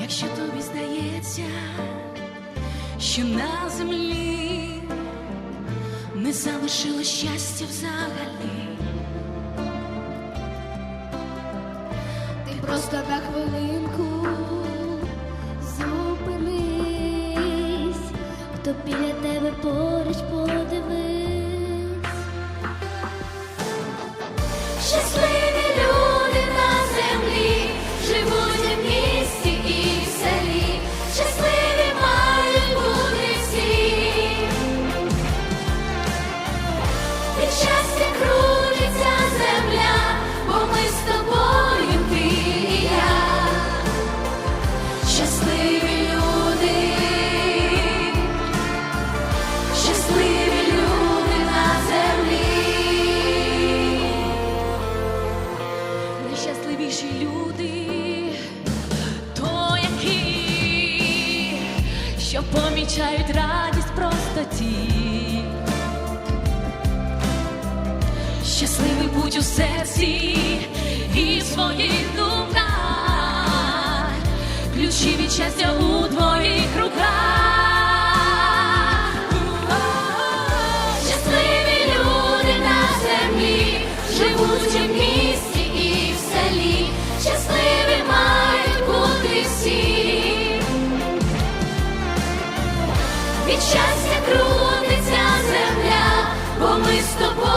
Якщо тобі здається, що на землі не залишилось щастя взагалі, Ти просто на хвилинку Щасливі люди, то які, що помічають радість простоті. Щасливий будь у серці і в своїх думках, ключі від щастя у твоїх руках. Живуть Від щастя крутиться земля, бо ми з тобою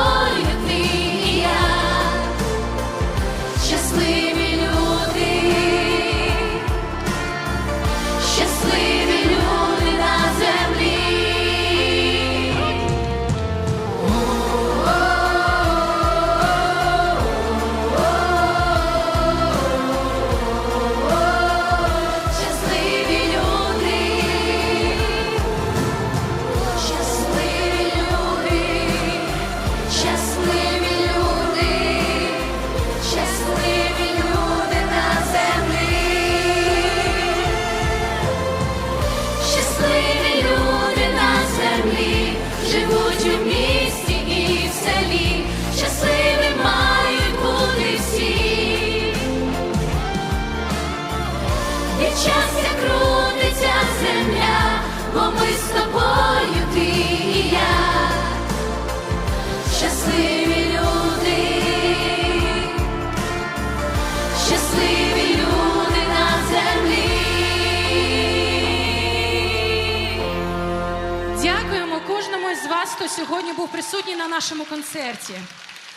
Щасливі люди, щасливі люди на землі. Дякуємо кожному із вас, хто сьогодні був присутній на нашому концерті.